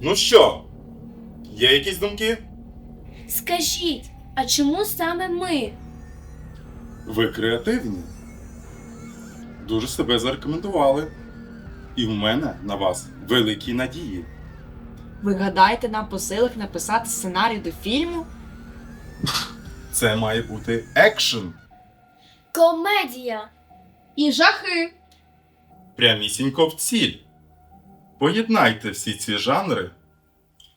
Ну що, є якісь думки? Скажіть, а чому саме ми? Ви креативні. Дуже себе зарекомендували. І в мене на вас великі надії. Ви гадаєте нам по силах написати сценарій до фільму? Це має бути екшен. Комедія. І жахи. Прямісінько в ціль. Поєднайте всі ці жанри.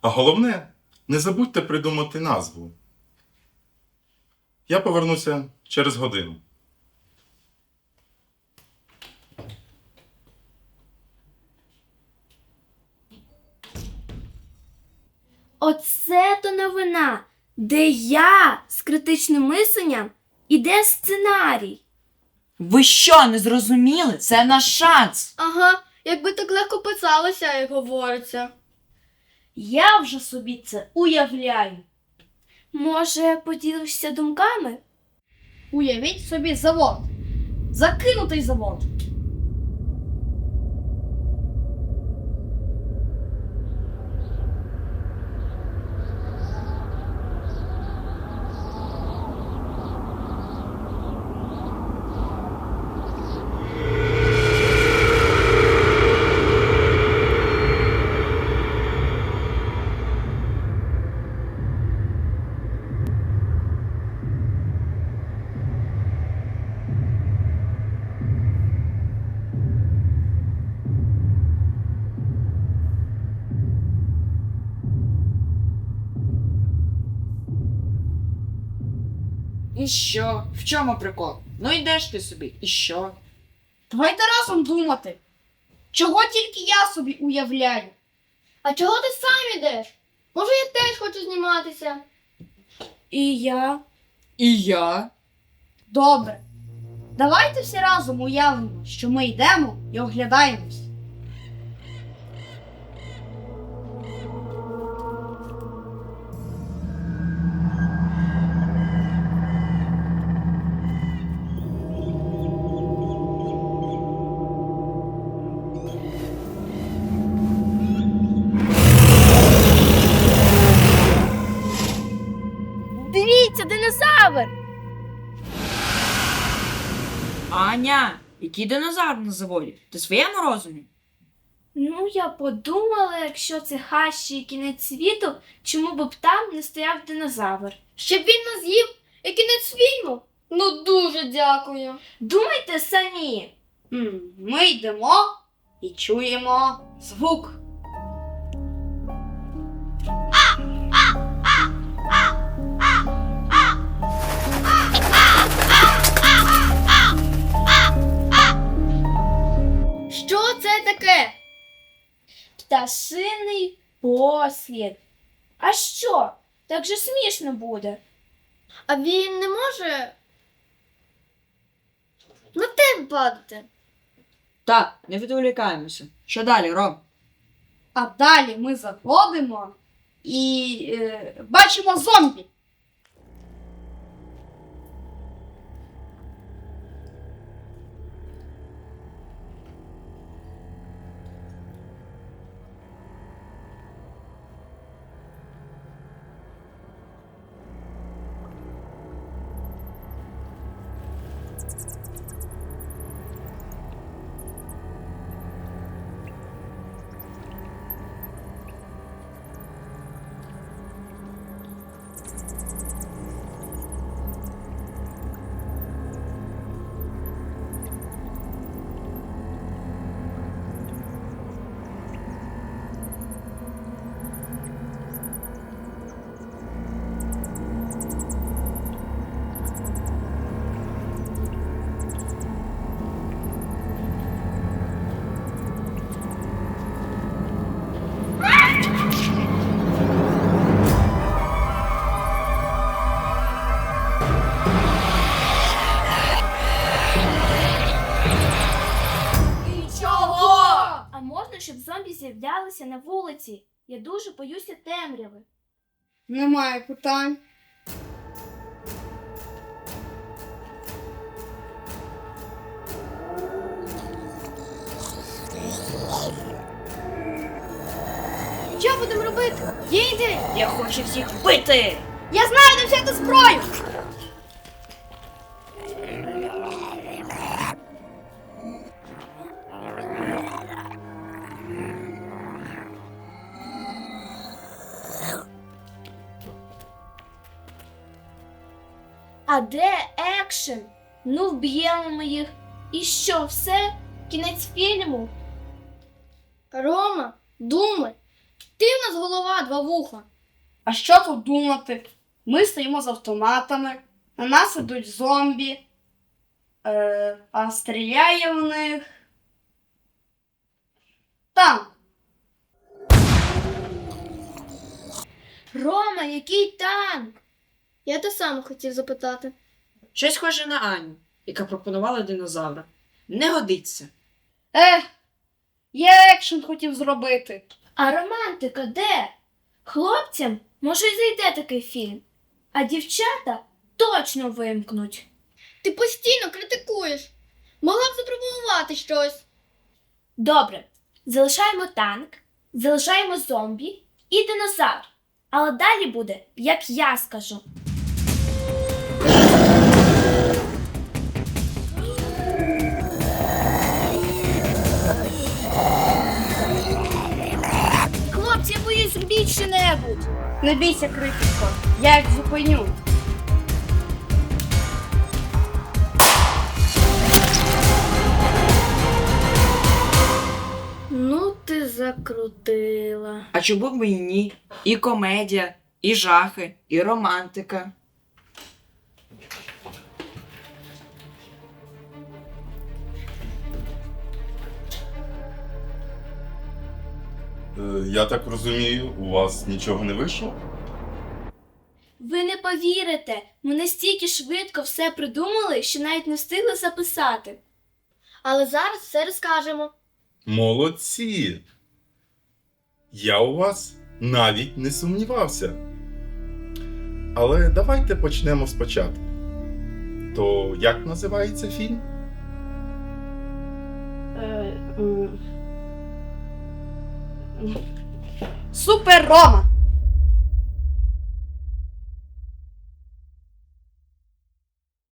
А головне, не забудьте придумати назву. Я повернуся через годину. Оце то новина, де я з критичним мисленням і де сценарій. Ви що, не зрозуміли? Це наш шанс. Ага, якби так легко писалося, як говориться. Я вже собі це уявляю. Може, поділишся думками? Уявіть собі завод. Закинутий завод. І що? В чому прикол? Ну йдеш ти собі, і що? Давайте разом думати. Чого тільки я собі уявляю? А чого ти сам ідеш? Може, я теж хочу зніматися? І я. І я. Добре. Давайте всі разом уявимо, що ми йдемо і оглядаємось. Динозавр! Аня, який динозавр на заводі? Ти в своєму розумі? Ну, я подумала, якщо це хащі і кінець світу, чому б там не стояв динозавр? Щоб він нас з'їв і кінець фільму? Ну дуже дякую. Думайте самі. М, Ми йдемо і чуємо звук. Пташиний послід. А що? Так же смішно буде. А він не може на тебе падати. Так, не відволікаємося. Що далі, Ром? А далі ми заходимо і е, бачимо зомбі. З'являлися на вулиці? Я дуже боюся темряви. Немає питань. Що будемо робити? Є? Я хочу всіх вбити! Я знаю, де взяти зброю! А де екшен? Ну, вб'ємо ми їх. І що, все? Кінець фільму? Рома, думай. Ти в нас голова два вуха. А що тут думати? Ми стоїмо з автоматами, на нас ідуть зомбі, е, а стріляє в них. Танк. Рома, який танк? Я те саме хотів запитати. Щось схоже на Аню, яка пропонувала динозавра. Не годиться. Ех, я екшен хотів зробити. А романтика де? Хлопцям може й зайде такий фільм, а дівчата точно вимкнуть. Ти постійно критикуєш. Могла б запропонувати щось. Добре, залишаємо танк, залишаємо зомбі і динозавр. Але далі буде, як я скажу. Хлопці, я боюсь, робіть що-небудь. Не бійся, критико, я їх зупиню. Ну, ти закрутила. А чому б і ні? І комедія, і жахи, і романтика. Я так розумію, у вас нічого не вийшло? Ви не повірите, ми настільки швидко все придумали, що навіть не встигли записати. Але зараз все розкажемо. Молодці! Я у вас навіть не сумнівався. Але давайте почнемо спочатку. То як називається фільм? Супер Рома!